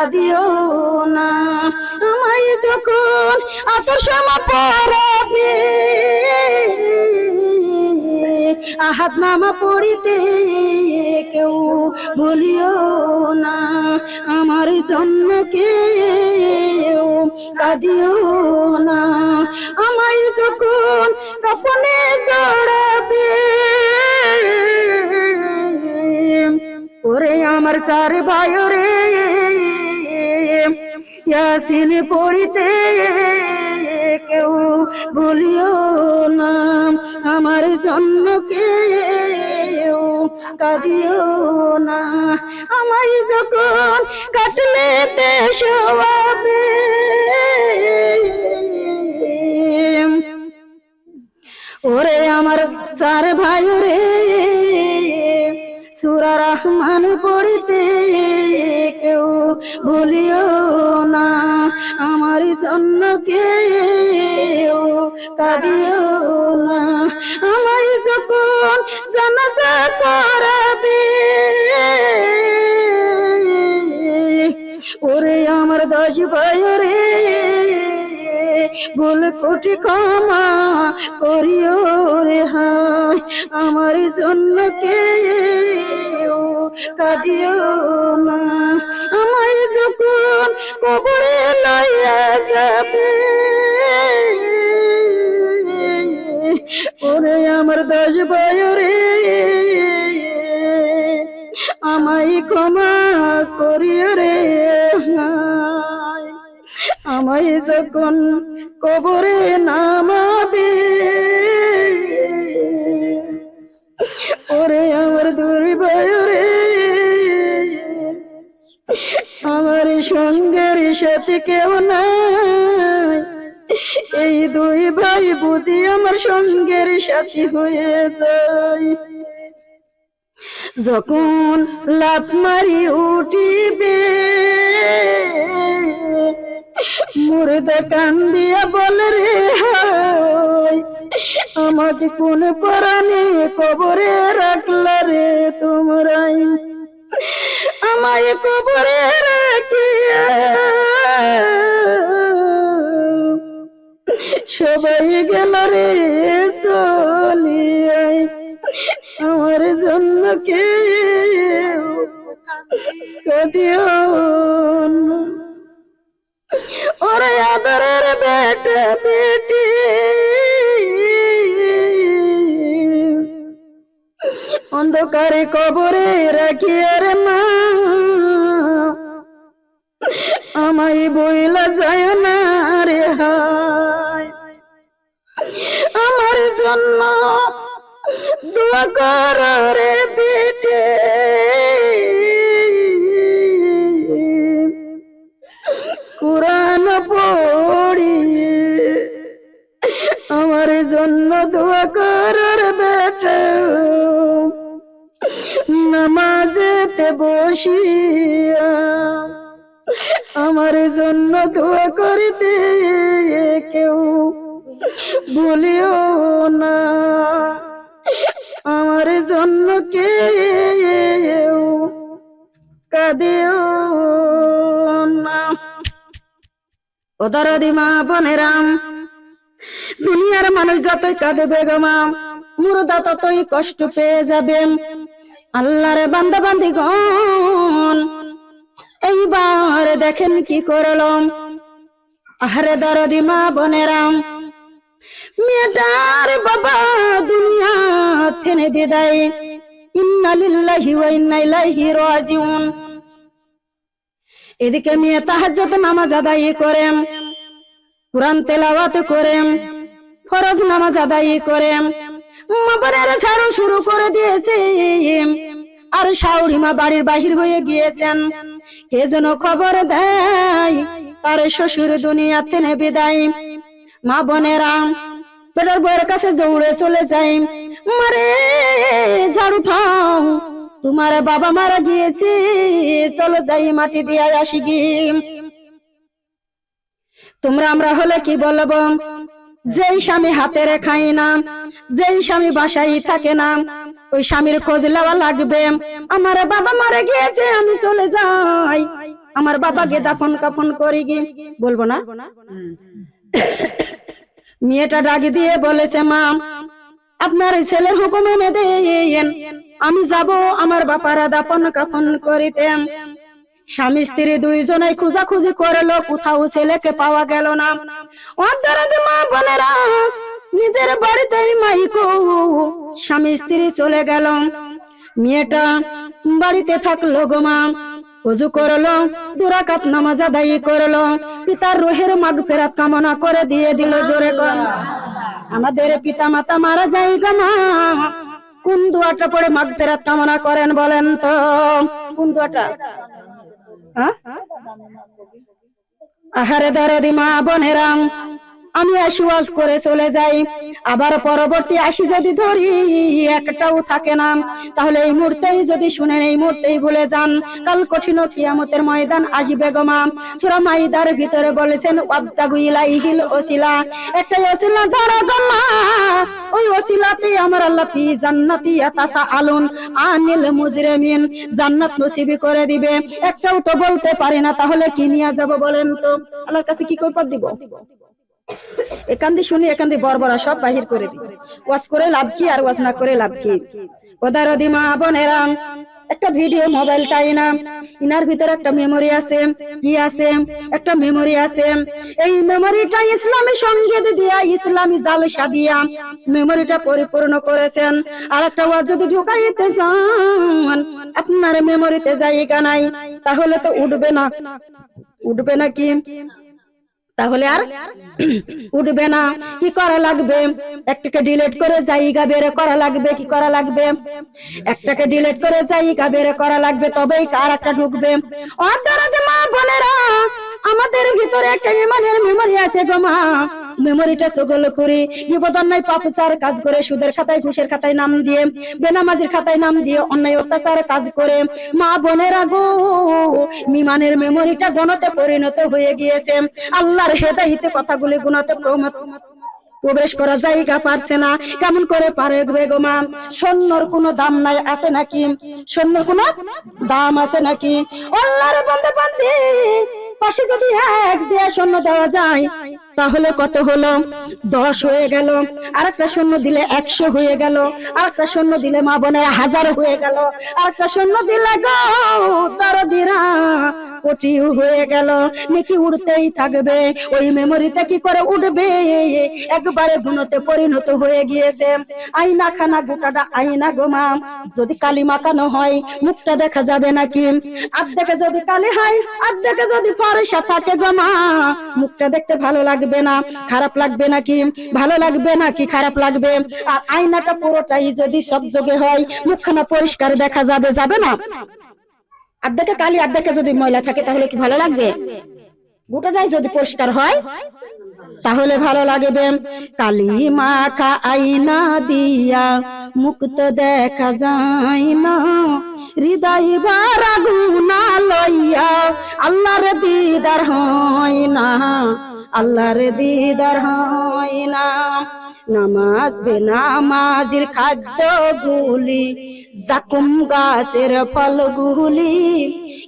কাঁদিও না। আমায় যখন আতর পড়াবে আহাত মামা পড়িতে কেউ বলিও না। আমার জন্য কেউ কাঁদিও না। আমায় যখন কাপনে চড়াবে, ওরে আমার চার ভাই রে। ইয়াসিন পড়িতে কেউ বলিও না, আমার জন্য কেউ কাঁদিও না। আমায় যখন কাটলে দেশবে ওরে আমার চার ভাই রে সুরা রহমান পড়িতে ভুলিও না। আমার জন্য কেউ কাঁদিও না। আমায় যখন জানাজা করাবে, ওরে আমার দশ ভাই রে ভুল কোটি ক্ষমা করিও রে হায়। আমার জন্য কেউ কাঁদিও না আমায় যখন কবরে লইয়া যাবে, ওরে আমার দশ বয়রে, আমায় ক্ষমা করিও রে, আমায় যখন কবরে নামাবে, ওরে আমার সঙ্গের সাথে কেউ নাই। এই দুই ভাই বুঝি আমার সঙ্গের সাথী হয়ে যায়। যখন লাভ মারি উঠিবে, মুর্দা কান্দিয়া বলে রে হায়। আমাকে কোন পরাণে কবরে রাখলা রে তোমরাই আমায় কবরে রাখিয়া সবাই গেল রে চলিয়াই আমার জন্য কে কদিও। ওরে আদরের বেটা, বেটি অন্ধকারে কবরে রাখি আর মা। আমায় বইলা যায় না রে আমার জন্য দোয়া কর রে বেটে। কোরআন পড়িয়ে আমার জন্য দোয়া কর বসিয়া আমার জন্য দোয়া করিতে কেউ বলিও না। আমার জন্য কেউ কাঁদেও না। ও বোনেরাম দুনিয়ার মানুষ যতই কাঁদে বেগমা মুরদা ততই কষ্ট পেয়ে যাবেন। আল্লাহরে বান্দা বান্দি গন এইবার দেখেন কি করলাম। আহারে দরদি মা বোনেরাম মেয়েটার বাবা দুনিয়া থেনে বিদায়। ইন্না লিল্লাহি ওয়া ইন্না ইলাইহি রাজিউন। এদিকে মেয়ে তাহাজ্জুদ নামাজ আদায় করেন কোরআন তেলাওয়াত করেন ফরজ নামাজ আদায় করেন মা বোনেরা ছাড়ো শুরু করে দিয়েছে। আর বাড়ির বাহির হয়ে গিয়েছেন। কে যেন খবর দেয়, তার শ্বশুর দুনিয়াতে নে বিদায়। মা বোনেরা, বেটার বউয়ের কাছে দৌড়ে চলে যাই। মারে, ঝাড়ু থাও তোমার বাবা মারা গিয়েছে, চলো যাই মাটি দিয়ে আসি গি। তোমরা আমরা হলে কি বলব? যেই স্বামী হাতে রেখাই না যেই স্বামী বাসায় থাকে না, ওই স্বামীর খোঁজ নেওয়া লাগবে। আমার বাবা মারা গিয়েছে, আমি চলে যাই। আমার বাবাকে দাফন কাফন করি কি বলব না? মেয়েটা ডাক দিয়ে বলেছে, মা, আপনার ছেলের হুকুম এনে দেন আমি যাব আমার বাপারা দাফন কাফন করিতে। স্বামী স্ত্রী দুইজনে খুঁজাখুঁজি করল, কোথাও ছেলেকে পাওয়া গেল না। অন্তরাতে মা বোনেরা নিজের বাড়িতেই মাইকো স্বামী স্ত্রী চলে গেল মেয়েটা বাড়িতে থাকল গো মা। অজু করল, দুরাকাত নামাজ আদায় করল। পিতার রোহের মাগ ফেরাত কামনা করে দিয়ে দিল জোরে কর আমাদের পিতা মাতা মারা যায় গো মা। কোন দুয়াটা পড়ে মাগ ফেরাত কামনা করেন বলেন তো? কোন দুয়াটা? আহারে দরদি মা বোনেরা। আমি আসি ওয়াজ করে চলে যাই। আবার পরবর্তী আসি যদি ধরি, একটাও থাকে না। তাহলে এই মুহূর্তেই যদি শুনেন, এই মুহূর্তেই ভুলে যান। কাল কঠিন কিয়ামতের ময়দান আসবে গমা সুরা মাইদার ভিতরে বলেছেন ওসিলা। একটাই ওসিলা ধরো ওই ওসিলাতে আমার আল্লাহ ফি জান্নাতি ইয়াতাসা আলুন আনিল মুজরিমিন। জান্নাত নসিবি করে দিবে। একটাও তো বলতে পারি না, তাহলে কি নিয়ে যাব বলেন তো? আল্লাহর কাছে কি কৈপত দিব? এখান দিয়ে শুনি এখান দিয়ে সব বাহির করে দিই। ওয়াজ করে লাভ কি আর ওয়াজ না করে লাভ কি? ওদারদি মা বোনেরা, একটা ভিডিও মোবাইল তাই না? ইনার ভিতরে একটা মেমোরি আছে। কি আছে? একটা মেমোরি আছে। এই মেমোরিটা ইসলামী সংগীত দিয়া, ইসলামী জালসা দিয়া মেমোরিটা পরিপূর্ণ করেছেন। আর একটা ওয়াজ যদি ঢুকাইতে যান আপনার মেমোরিতে জায়গা নাই, তাহলে তো উঠবে না। উঠবে না কি? তাহলে আর উঠবে না। কি করা লাগবে? একটাকে ডিলেট করে জায়গা বের করা লাগবে, কি করা লাগবে? একটাকে ডিলেট করে জায়গা বের করা লাগবে, তবেই কার একটা ঢুকবে। অন্তরাতে মা বোনেরা, আমাদের ভিতরে একটা ইমানের মেমোরি আছে গো মা। মেমোরিটা চগল করে। বিপদ অন্যায় পাপচার কাজ করে, সুদের খাতায়, ঘুষের খাতায় নাম দিয়ে, বেনামাজির খাতায় নাম দিয়ে অন্যায় অত্যাচার কাজ করে। মা বোনেরা গো মিমানের মেমোরিটা গণতে পরিণত হয়ে গিয়েছে। আল্লাহর হেদাইতে কথাগুলি গুণতে প্রমত। প্রবেশ করা জায়গা পারছে না। কেমন করে পারে বেগমান? সৈন্যর কোনো দাম নাই, আছে নাকি? সৈন্যর কোনো দাম আছে নাকি? আল্লাহর বন্ধে বন্ধে পাশে যদি এক দেয়া সৈন্য দেওয়া যায় তাহলে কত হলো? দশ হয়ে গেল। আর একটা সৈন্য দিলে একশো হয়ে গেল। আর একটা সৈন্য দিলে মা বোনের হাজার হয়ে গেল। আর একটা সৈন্য দিলে গো দরদিরা হয়ে গেল। নাকি উড়তেই থাকবে। ওই মেমোরিতে কি করে উঠবে? একবারে গুণতে পরিণত হয়ে গিয়েছে। আইনা খানা গোটাটা আইনা গোমা যদি কালি মাখানো হয়, মুখটা দেখা যাবে নাকি? আর্ধেকে যদি কালি হয়, আর্ধেকে যদি ফরসা থাকে গোমা মুখটা দেখতে ভালো লাগবে না, খারাপ লাগবে নাকি ভালো লাগবে নাকি খারাপ লাগবে? আর আয়নাটা পুরোটাই যদি সব যোগে হয়, মুখখানা পরিষ্কার দেখা যাবে যাবে না? আর্ধেকে কালি আর্ধেকে যদি ময়লা থাকে, তাহলে কি ভালো লাগবে? গোটাটাই যদি পরিষ্কার হয়, তাহলে ভালো লাগবে। কালি মাখা আইনা দিয়া মুক্ত দেখা যায় না। হৃদয় বারা গুনা লইয়া আল্লাহর দিদার হয় না। আল্লাহর দিদার না। নামাজ বেনামাজির খাদ্য গুলি জাকুম গাছের ফল গুলি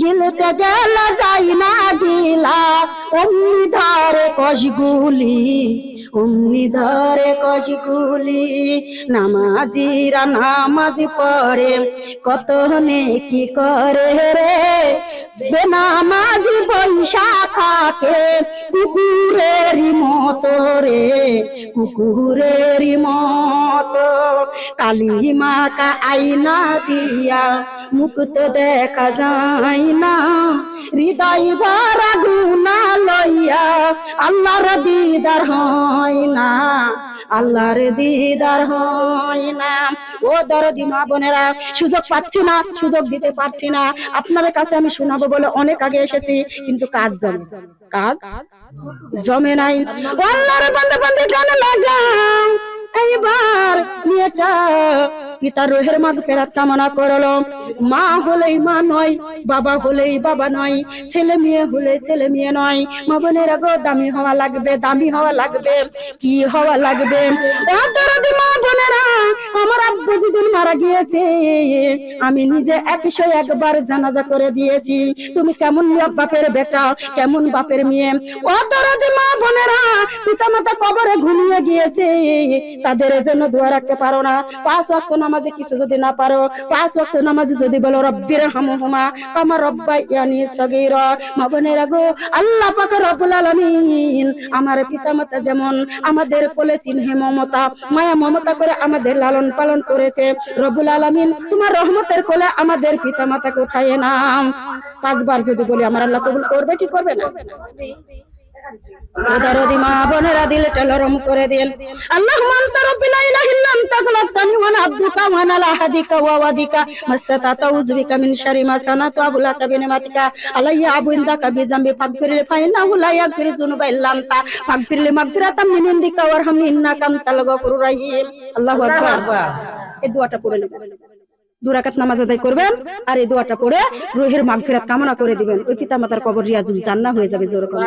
গিলতে গেল যাই না গিলা অমনি ধারে কষগুলি। অমনি ধারে কষগুলি নামাজিরা নামাজ পড়ে। কত নেকি করে রে? বেনামাজি পয়সা থাকে কুকুরেরই মতো রে, কুকুরের মতো। মাকা আইনা দিয়া মুক্ত দেখা যায় না। হৃদয় ভরা গুনা লইয়া আল্লাহর দিদার হয়। না। আল্লাহর দিদার হয় না। ও দরদি মা বোনেরা, সুযোগ পাচ্ছি না, সুযোগ দিতে পারছি না। আপনার কাছে আমি শোনাবো বলে অনেক আগে এসেছি, কিন্তু কাজ জমে কাজ জমে নাই। আল্লাহর গান এইবার মেয়েটা পিতার রোহের মাগ ফেরাত কামনা করল। মা হলেই মা নয়, বাবা হলেই বাবা নয়, ছেলে মেয়ে হলে ছেলে মেয়ে নয়। মা বোনেরা গো দামি হওয়া লাগবে, দামি হওয়া লাগবে, কি হওয়া লাগবে? মা বোনেরা, আমার আব্বু যেদিন মারা গিয়েছে, আমি নিজে একশো একবার জানাজা করে দিয়েছি। তুমি কেমন বাপের বেটা, কেমন বাপের মেয়ে? ও মা বোনেরা পিতা মাতা কবরে ঘুমিয়ে গিয়েছে। তাদের জন্য দোয়া রাখতে পারো না। পাঁচ ওয়াক্ত নামাজে কিছু যদি না পারো, পাঁচ ওয়াক্ত নামাজে যদি বলো, রব্বির হামহুমা, কামা রব্বাই ইয়ানি সগীরা। মা বোনেরা গো, আল্লাহ পাক রব্বুল আলামিন আমার পিতামাতা যেমন আমাদের কোলে চিহ্নে মমতা, মায়া মমতা করে আমাদের লালন পালন করেছে। রব্বুল আলামিন, তোমার রহমতের কোলে আমাদের পিতামাতাকে উঠায় নাম পাঁচবার যদি বলি, আমার আল্লাহ কবুল করবে কি করবে না? দরদি মা বোনেরা দিলটা নরম করে দেন আল্লাহ আনতা রাব্বিল ইলাহি ইল্লা আনতা খলাকতানি ওয়া আনা আবদুকা ওয়া ওয়া ওয়াদিকা। মাস্তাতা আউযু বিকা মিন শারি মা সানাতু আবুলাকা বিনিমাতিকা আলাইয়া আবু ইনদাকা বিজামবি ফাগফিরলি ফাইন্নাহু লা ইয়াগফিরু যুনুবা ইল্লা আনতা। ফাগফিরলি মাগফিরাতাম মিন ইনদিকা ওয়ারহামনি ইন্নাকা আনতাল গফুরুর রহিম। আল্লাহু আকবার। এই দোয়াটা পড়ে নেবেন দুরাকাত নামাজ আদায় করবেন আর এই দোয়াটা পড়ে রুহের মাগফিরাত কামনা করে দিবেন। ওই পিতা মাতার কবর রিয়াজুল জান্নাহ হয়ে যাবে জোর করে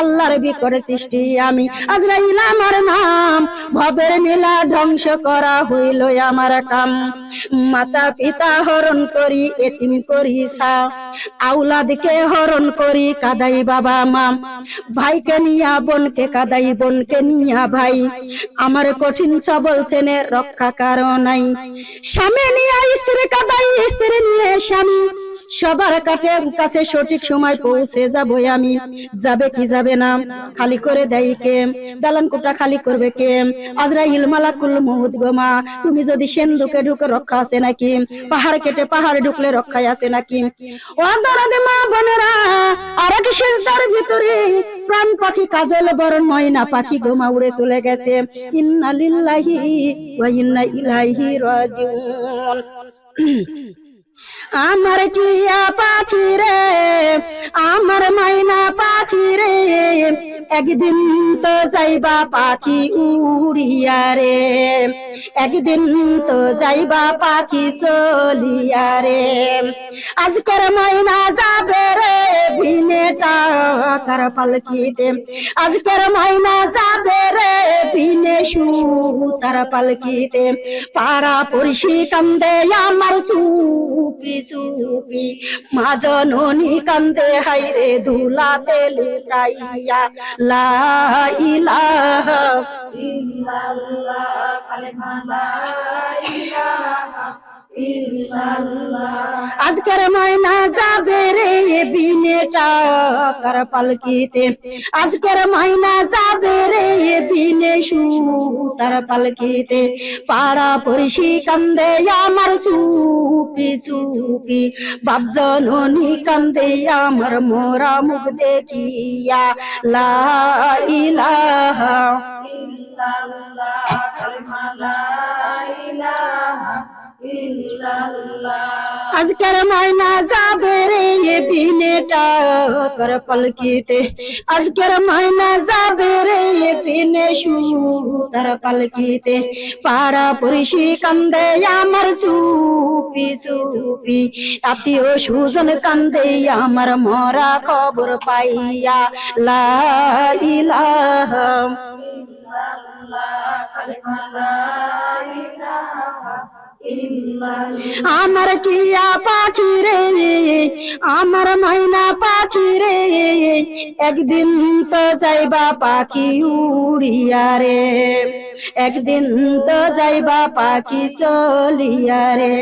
আল্লাহর বি করে সৃষ্টি আমি। আজরাইল আমার নাম, ভবের নীলা ধ্বংস করা হইল আমার কাম। মাতা পিতা হরণ করি, এতিম করি সা। আউলাদকে হরণ করি, কাদাই বাবা মা। ভাইকে নিয়া, বোনকে কাদাই, বোনকে নিয়া ভাই। আমার কঠিন সবল তেনে রক্ষা কারও নাই। স্বামী নিয়া স্ত্রী কাদাই স্ত্রী নিয়ে স্বামী। সবার কাছে কাছে সঠিক সময় পৌঁছে যাব আমি। যাবে কি যাবে না, খালি করে দেয় কে? দালান কোটা খালি করবে কে? আজরাইল মালাকুল মহুদ গোমা তুমি যদি সেন্দুকে ঢুকে রক্ষা আছে নাকি? পাহাড় কেটে পাহাড়ে ঢুকলে রক্ষায় আছে নাকি? ও দরদে মা বোনেরা আর এক সেজদার ভিতরে প্রাণ পাখি কাজল বরণ ময়না পাখি গোমা উড়ে চলে গেছে। ইন্না লিল্লাহি ওয়া ইন্না ইলাইহি রাজিউন। আমার টিয়া পাখি রে আমার মাইনা পাখি রে। একদিন তো যাইবা পাখি উড়িয়া রে। একদিন তো যাইবা পাখি চলিয়া রে। আজকের মাইনা যাবে রে ভিনে টাকার পালকিতে। আজকের মাইনা যাবে রে ভিনে সুতার পালকিতে। পাড়া পড়শি কান্দে, আমার চুপি চুপি। মা জননী কান্দে হাইরে ধুলাতে লুটাইয়া। লা ইলাহা আজকের ময়না যাবে রে বিনে টাকার পালকিতে। আজকের ময়না যাবে রে বিনে সুতার পালকিতে। পাড়া পড়শি কান্দে, আমার চুপি চুপি। বাপ জননী কান্দে, আমার মোরা মুখ দেখিয়া লা ইলাহা আজকের ময়না যাবে রে বিনে টাকার পালকিতে আজকের ময়না যাবে রে বিনে সুতার পালকিতে পাড়া পড়শি কান্দে আমার চুপি চুপি আত্মীয় সুজন কান্দে আমার মরা খবর পাইয়া লা ইলাহা আমার টিয়া পাখি রে, আমার মাইনা পাখি রে, একদিন তো যাইবা পাখি উড়িয়া রে, একদিন তো যাইবা পাখি চলিয়া রে।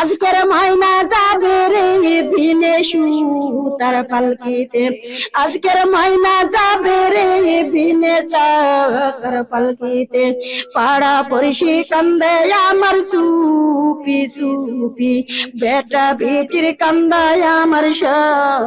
আজকের মাইনা যাবে রে বিনে সুতার পালকিতে, আজকের মাইনা যাবে রে বিনে টাকার পালকিতে, পাড়া পড়শি কান্দে আমার চুপি চুপি বেটা বেটির কান্দায় আমার সব